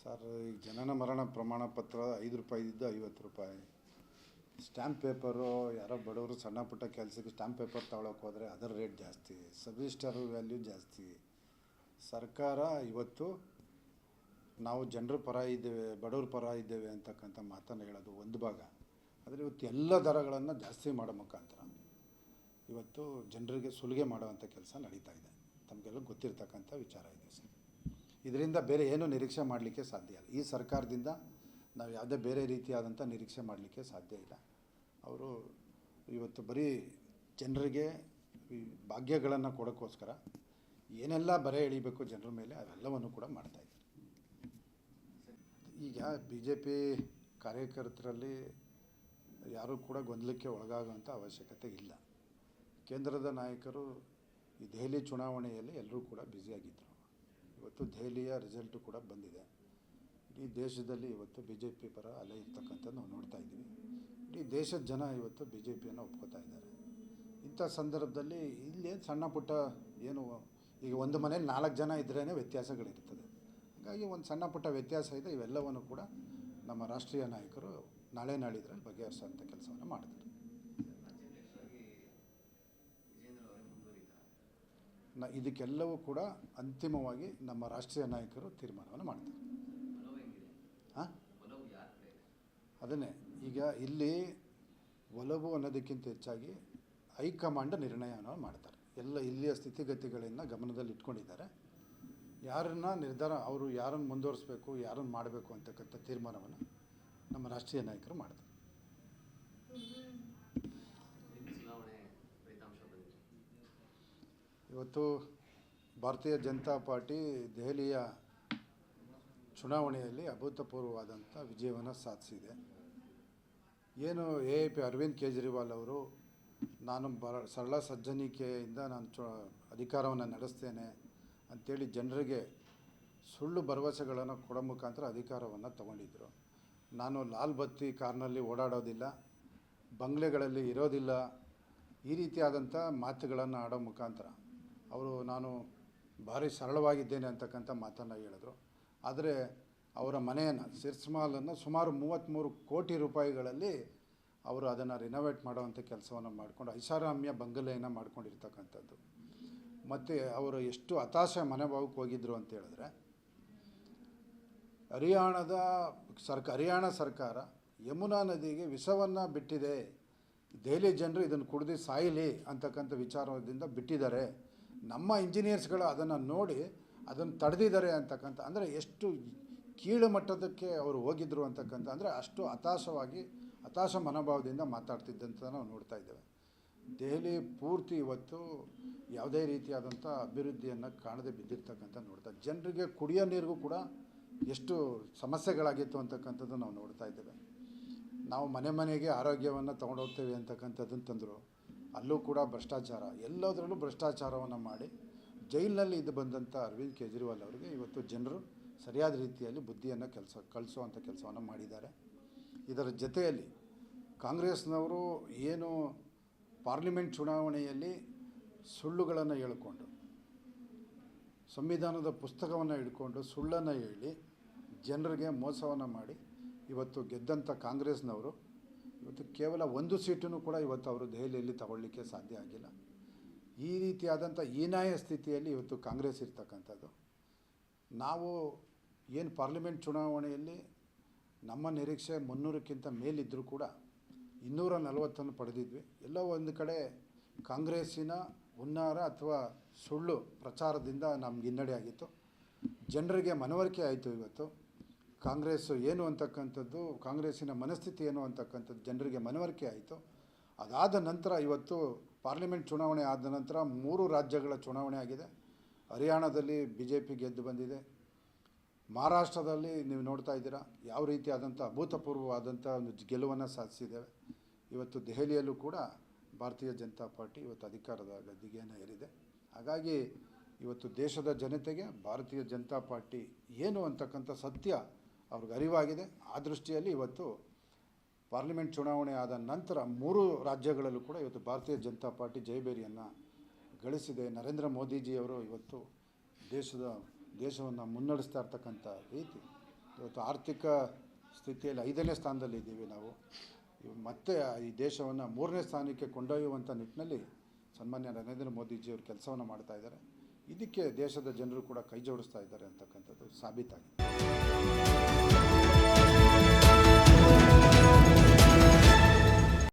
Sir, ಈಗ ಜನನ ಮರಣ ಪ್ರಮಾಣ ಪತ್ರ ಐದು ರೂಪಾಯಿ ಇದ್ದು ಐವತ್ತು ರೂಪಾಯಿ. ಸ್ಟ್ಯಾಂಪ್ ಪೇಪರು ಯಾರೋ ಬಡವರು ಸಣ್ಣ ಪುಟ್ಟ ಕೆಲಸಕ್ಕೆ ಸ್ಟ್ಯಾಂಪ್ ಪೇಪರ್ ತಗೊಳಕ್ಕೆ ಹೋದರೆ ಅದರ ರೇಟ್ ಜಾಸ್ತಿ ಸಬ್ರಿಜಿಸ್ಟರ್ ವ್ಯಾಲ್ಯೂ ಜಾಸ್ತಿ. ಸರ್ಕಾರ ಇವತ್ತು ನಾವು ಜನರ ಪರ ಇದ್ದೇವೆ, ಬಡವ್ರ ಪರ ಇದ್ದೇವೆ ಅಂತಕ್ಕಂಥ ಮಾತನ್ನು ಹೇಳೋದು ಒಂದು ಭಾಗ. ಆದರೆ ಇವತ್ತು ಎಲ್ಲ ದರಗಳನ್ನು ಜಾಸ್ತಿ ಮಾಡೋ ಮುಖಾಂತರ ಇವತ್ತು ಜನರಿಗೆ ಸುಲಿಗೆ ಮಾಡುವಂಥ ಕೆಲಸ ನಡೀತಾ ಇದೆ. ತಮಗೆಲ್ಲ ಗೊತ್ತಿರ್ತಕ್ಕಂಥ ವಿಚಾರ ಇದೆ ಸರ್. ಇದರಿಂದ ಬೇರೆ ಏನೂ ನಿರೀಕ್ಷೆ ಮಾಡಲಿಕ್ಕೆ ಸಾಧ್ಯ ಇಲ್ಲ. ಈ ಸರ್ಕಾರದಿಂದ ನಾವು ಯಾವುದೇ ಬೇರೆ ರೀತಿಯಾದಂಥ ನಿರೀಕ್ಷೆ ಮಾಡಲಿಕ್ಕೆ ಸಾಧ್ಯ ಇಲ್ಲ. ಅವರು ಇವತ್ತು ಬರೀ ಜನರಿಗೆ ಈ ಭಾಗ್ಯಗಳನ್ನು ಕೊಡೋಕ್ಕೋಸ್ಕರ ಏನೆಲ್ಲ ಬರೆ ಎಳಿಬೇಕು ಜನರ ಮೇಲೆ ಅವೆಲ್ಲವನ್ನು ಕೂಡ ಮಾಡ್ತಾಯಿದ್ದಾರೆ ಈಗ ಬಿ ಜೆ ಪಿ ಕಾರ್ಯಕರ್ತರಲ್ಲಿ ಯಾರೂ ಕೂಡ ಗೊಂದಲಕ್ಕೆ ಒಳಗಾಗುವಂಥ ಅವಶ್ಯಕತೆ ಇಲ್ಲ. ಕೇಂದ್ರದ ನಾಯಕರು ಈ ದೆಹಲಿ ಚುನಾವಣೆಯಲ್ಲಿ ಎಲ್ಲರೂ ಕೂಡ ಬ್ಯುಸಿಯಾಗಿದ್ದರು ಇವತ್ತು ದೆಹಲಿಯ ರಿಸಲ್ಟು ಕೂಡ ಬಂದಿದೆ. ಇಡೀ ದೇಶದಲ್ಲಿ ಇವತ್ತು ಬಿ ಜೆ ಪಿ ಪರ ಅಲೆ ಇರ್ತಕ್ಕಂಥದ್ದು ನಾವು ನೋಡ್ತಾ ಇದ್ದೀವಿ. ಇಡೀ ದೇಶದ ಜನ ಇವತ್ತು ಬಿ ಜೆ ಪಿಯನ್ನು ಒಪ್ಕೋತಾ ಇದ್ದಾರೆ. ಇಂಥ ಸಂದರ್ಭದಲ್ಲಿ ಇಲ್ಲಿ ಸಣ್ಣ ಪುಟ್ಟ ಏನು, ಈಗ ಒಂದು ಮನೇಲಿ ನಾಲ್ಕು ಜನ ಇದ್ರೇ ವ್ಯತ್ಯಾಸಗಳಿರ್ತದೆ. ಹಾಗಾಗಿ ಒಂದು ಸಣ್ಣ ಪುಟ್ಟ ವ್ಯತ್ಯಾಸ ಇದೆ. ಇವೆಲ್ಲವನ್ನು ಕೂಡ ನಮ್ಮ ರಾಷ್ಟ್ರೀಯ ನಾಯಕರು ನಾಳೆ ನಾಳಿದ್ರಲ್ಲಿ ಬಗೆಹರಿಸುವಂಥ ಕೆಲಸವನ್ನು ಮಾಡ್ತಾರೆ. ನ ಇದಕ್ಕೆಲ್ಲವೂ ಕೂಡ ಅಂತಿಮವಾಗಿ ನಮ್ಮ ರಾಷ್ಟ್ರೀಯ ನಾಯಕರು ತೀರ್ಮಾನವನ್ನು ಮಾಡ್ತಾರೆ. ಹಾಂ? ಅದನ್ನೇ. ಈಗ ಇಲ್ಲಿ ಒಲವು ಅನ್ನೋದಕ್ಕಿಂತ ಹೆಚ್ಚಾಗಿ ಹೈಕಮಾಂಡ್ ನಿರ್ಣಯವನ್ನು ಮಾಡ್ತಾರೆ. ಎಲ್ಲ ಇಲ್ಲಿಯ ಸ್ಥಿತಿಗತಿಗಳನ್ನು ಗಮನದಲ್ಲಿ ಇಟ್ಕೊಂಡಿದ್ದಾರೆ. ಯಾರನ್ನ ನಿರ್ಧಾರ, ಅವರು ಯಾರನ್ನು ಮುಂದುವರಿಸ್ಬೇಕು, ಯಾರನ್ನು ಮಾಡಬೇಕು ಅಂತಕ್ಕಂಥ ತೀರ್ಮಾನವನ್ನು ನಮ್ಮ ರಾಷ್ಟ್ರೀಯ ನಾಯಕರು ಮಾಡ್ತಾರೆ ಚುನಾವಣೆ ಫಲಿತಾಂಶ ಬಂದಿದೆ ಇವತ್ತು ಭಾರತೀಯ ಜನತಾ ಪಾರ್ಟಿ ದೆಹಲಿಯ ಚುನಾವಣೆಯಲ್ಲಿ ಅಭೂತಪೂರ್ವವಾದಂಥ ವಿಜಯವನ್ನು ಸಾಧಿಸಿದೆ. ಏನು A I P Arvind Kejriwal ಅವರು, ನಾನು ಬರ, ಸರಳ ಸಜ್ಜನಿಕೆಯಿಂದ ನಾನು ಚು, ಅಧಿಕಾರವನ್ನು ನಡೆಸ್ತೇನೆ ಅಂಥೇಳಿ ಜನರಿಗೆ ಸುಳ್ಳು ಭರವಸೆಗಳನ್ನು ಕೊಡೋ ಮುಖಾಂತರ ಅಧಿಕಾರವನ್ನು ತಗೊಂಡಿದ್ದರು ನಾನು ಲಾಲ್ ಬತ್ತಿ ಕಾರ್ನಲ್ಲಿ ಓಡಾಡೋದಿಲ್ಲ, ಬಂಗ್ಲೆಗಳಲ್ಲಿ ಇರೋದಿಲ್ಲ, ಈ ರೀತಿಯಾದಂಥ ಮಾತುಗಳನ್ನು ಆಡೋ ಮುಖಾಂತರ. ಅವರು ನಾನು ಭಾರಿ ಸರಳವಾಗಿದ್ದೇನೆ ಅಂತಕ್ಕಂಥ ಮಾತನ್ನು ಹೇಳಿದ್ರು. ಆದರೆ ಅವರ ಮನೆಯನ್ನು ಸಿರ್ಸ್ಮಾಲನ್ನು ಸುಮಾರು ಮೂವತ್ತ್ಮೂರು ಕೋಟಿ ರೂಪಾಯಿಗಳಲ್ಲಿ ಅವರು ಅದನ್ನು ರಿನೋವೇಟ್ ಮಾಡೋವಂಥ ಕೆಲಸವನ್ನು ಮಾಡಿಕೊಂಡು, ಐಷಾರಾಮ್ಯ ಬಂಗಲೆಯನ್ನು ಮಾಡ್ಕೊಂಡಿರ್ತಕ್ಕಂಥದ್ದು. ಮತ್ತು ಅವರು ಎಷ್ಟು ಹತಾಶೆ ಮನೋಭಾವಕ್ಕೆ ಹೋಗಿದ್ರು ಅಂತ ಹೇಳಿದ್ರೆ, ಹರಿಯಾಣದ ಸರ್ಕ, ಹರಿಯಾಣ ಸರ್ಕಾರ ಯಮುನಾ ನದಿಗೆ ವಿಷವನ್ನು ಬಿಟ್ಟಿದೆ. ದೆಹಲಿ ಜನರು ಇದನ್ನು ಕುಡಿದು ಸಾಯಿಲಿ ಅಂತಕ್ಕಂಥ ವಿಚಾರದಿಂದ ಬಿಟ್ಟಿದ್ದಾರೆ. ನಮ್ಮ ಇಂಜಿನಿಯರ್ಸ್ಗಳು ಅದನ್ನು ನೋಡಿ ಅದನ್ನು ತಡೆದಿದ್ದಾರೆ ಅಂತಕ್ಕಂಥ, ಅಂದರೆ ಎಷ್ಟು ಕೀಳು ಮಟ್ಟದಕ್ಕೆ ಅವರು ಹೋಗಿದ್ರು ಅಂತಕ್ಕಂಥ, ಅಂದರೆ ಅಷ್ಟು ಹತಾಶವಾಗಿ, ಹತಾಶ ಮನೋಭಾವದಿಂದ ಮಾತಾಡ್ತಿದ್ದಂತ ನಾವು ನೋಡ್ತಾ ಇದ್ದೇವೆ. ದೆಹಲಿ ಪೂರ್ತಿ ಇವತ್ತು ಯಾವುದೇ ರೀತಿಯಾದಂಥ ಅಭಿವೃದ್ಧಿಯನ್ನು ಕಾಣದೆ ಬಿದ್ದಿರ್ತಕ್ಕಂಥ ನೋಡ್ತಾ, ಜನರಿಗೆ ಕುಡಿಯೋ ನೀರಿಗೂ ಕೂಡ ಎಷ್ಟು ಸಮಸ್ಯೆಗಳಾಗಿತ್ತು ಅಂತಕ್ಕಂಥದ್ದು ನಾವು ನೋಡ್ತಾ ಇದ್ದೇವೆ. ನಾವು ಮನೆ ಮನೆಗೆ ಆರೋಗ್ಯವನ್ನು ತೊಗೊಂಡೋಗ್ತೇವೆ ಅಂತಕ್ಕಂಥದ್ದನ್ನು ತಂದರು. ಅಲ್ಲೂ ಕೂಡ ಭ್ರಷ್ಟಾಚಾರ. ಎಲ್ಲದರಲ್ಲೂ ಭ್ರಷ್ಟಾಚಾರವನ್ನು ಮಾಡಿ ಜೈಲಿನಲ್ಲಿ ಇದ್ದು ಬಂದಂಥ ಅರವಿಂದ್ ಕೇಜ್ರಿವಾಲ್ ಅವರಿಗೆ ಇವತ್ತು ಜನರು ಸರಿಯಾದ ರೀತಿಯಲ್ಲಿ ಬುದ್ಧಿಯನ್ನು ಕೆಲಸ ಕಳಿಸುವಂಥ ಕೆಲಸವನ್ನು ಮಾಡಿದ್ದಾರೆ. ಇದರ ಜೊತೆಯಲ್ಲಿ ಕಾಂಗ್ರೆಸ್ನವರು ಏನು ಪಾರ್ಲಿಮೆಂಟ್ ಚುನಾವಣೆಯಲ್ಲಿ ಸುಳ್ಳುಗಳನ್ನು ಹೇಳಿಕೊಂಡು, ಸಂವಿಧಾನದ ಪುಸ್ತಕವನ್ನು ಹಿಡ್ಕೊಂಡು ಸುಳ್ಳನ್ನು ಹೇಳಿ ಜನರಿಗೆ ಮೋಸವನ್ನು ಮಾಡಿ ಇವತ್ತು ಗೆದ್ದಂಥ ಕಾಂಗ್ರೆಸ್ನವರು ಇವತ್ತು ಕೇವಲ ಒಂದು ಸೀಟನ್ನು ಕೂಡ ಇವತ್ತು ಅವರು ದೆಹಲಿಯಲ್ಲಿ ತಗೊಳ್ಳಿಕ್ಕೆ ಸಾಧ್ಯ ಆಗಿಲ್ಲ. ಈ ರೀತಿಯಾದಂಥ ಹೀನಾಯ ಸ್ಥಿತಿಯಲ್ಲಿ ಇವತ್ತು ಕಾಂಗ್ರೆಸ್ ಇರ್ತಕ್ಕಂಥದ್ದು. ನಾವು ಏನು ಪಾರ್ಲಿಮೆಂಟ್ ಚುನಾವಣೆಯಲ್ಲಿ ನಮ್ಮ ನಿರೀಕ್ಷೆ ಮುನ್ನೂರಕ್ಕಿಂತ ಮೇಲಿದ್ದರೂ ಕೂಡ ಇನ್ನೂರ ನಲವತ್ತನ್ನು ಪಡೆದಿದ್ವಿ. ಎಲ್ಲೋ ಒಂದು ಕಡೆ ಕಾಂಗ್ರೆಸ್ಸಿನ ಹುನ್ನಾರ ಅಥವಾ ಸುಳ್ಳು ಪ್ರಚಾರದಿಂದ ನಮ್ಗೆ ಹಿನ್ನಡೆ ಆಗಿತ್ತು. ಜನರಿಗೆ ಮನವರಿಕೆ ಆಯಿತು ಇವತ್ತು. ಕಾಂಗ್ರೆಸ್ ಏನು ಅಂತಕ್ಕಂಥದ್ದು, ಕಾಂಗ್ರೆಸ್ಸಿನ ಮನಸ್ಥಿತಿ ಏನು ಅಂತಕ್ಕಂಥದ್ದು ಜನರಿಗೆ ಮನವರಿಕೆ ಆಯಿತು. ಅದಾದ ನಂತರ ಇವತ್ತು ಪಾರ್ಲಿಮೆಂಟ್ ಚುನಾವಣೆ ಆದ ನಂತರ ಮೂರು ರಾಜ್ಯಗಳ ಚುನಾವಣೆ ಆಗಿದೆ. ಹರಿಯಾಣದಲ್ಲಿ ಬಿ ಜೆ ಪಿ ಗೆದ್ದು ಬಂದಿದೆ. ಮಹಾರಾಷ್ಟ್ರದಲ್ಲಿ ನೀವು ನೋಡ್ತಾ ಇದ್ದೀರಾ, ಯಾವ ರೀತಿಯಾದಂಥ ಅಭೂತಪೂರ್ವವಾದಂಥ ಒಂದು ಗೆಲುವನ್ನು ಸಾಧಿಸಿದ್ದೇವೆ. ಇವತ್ತು ದೆಹಲಿಯಲ್ಲೂ ಕೂಡ ಭಾರತೀಯ ಜನತಾ ಪಾರ್ಟಿ ಇವತ್ತು ಅಧಿಕಾರದ ಗದ್ದಿಗೆಯನ್ನು ಏರಿದೆ. ಹಾಗಾಗಿ ಇವತ್ತು ದೇಶದ ಜನತೆಗೆ ಭಾರತೀಯ ಜನತಾ ಪಾರ್ಟಿ ಏನು ಅಂತಕ್ಕಂಥ ಸತ್ಯ ಅವ್ರಿಗೆ ಅರಿವಾಗಿದೆ. ಆ ದೃಷ್ಟಿಯಲ್ಲಿ ಇವತ್ತು ಪಾರ್ಲಿಮೆಂಟ್ ಚುನಾವಣೆ ಆದ ನಂತರ ಮೂರು ರಾಜ್ಯಗಳಲ್ಲೂ ಕೂಡ ಇವತ್ತು ಭಾರತೀಯ ಜನತಾ ಪಾರ್ಟಿ ಜಯಬೇರಿಯನ್ನು ಗಳಿಸಿದೆ. ನರೇಂದ್ರ ಮೋದಿಜಿಯವರು ಇವತ್ತು ದೇಶದ, ದೇಶವನ್ನು ಮುನ್ನಡೆಸ್ತಾ ಇರ್ತಕ್ಕಂಥ ರೀತಿ ಇವತ್ತು ಆರ್ಥಿಕ ಸ್ಥಿತಿಯಲ್ಲಿ ಐದನೇ ಸ್ಥಾನದಲ್ಲಿ ಇದ್ದೀವಿ ನಾವು. ಮತ್ತೆ ಈ ದೇಶವನ್ನು ಮೂರನೇ ಸ್ಥಾನಕ್ಕೆ ಕೊಂಡೊಯ್ಯುವಂಥ ನಿಟ್ಟಿನಲ್ಲಿ ಸನ್ಮಾನ್ಯ ನರೇಂದ್ರ ಮೋದಿಜಿಯವರು ಕೆಲಸವನ್ನು ಮಾಡ್ತಾ ಇದ್ದಾರೆ. ಇದಕ್ಕೆ ದೇಶದ ಜನರು ಕೂಡ ಕೈ ಜೋಡಿಸ್ತಾ ಇದ್ದಾರೆ ಅಂತಕ್ಕಂಥದ್ದು ಸಾಬೀತಾಗಿದೆ.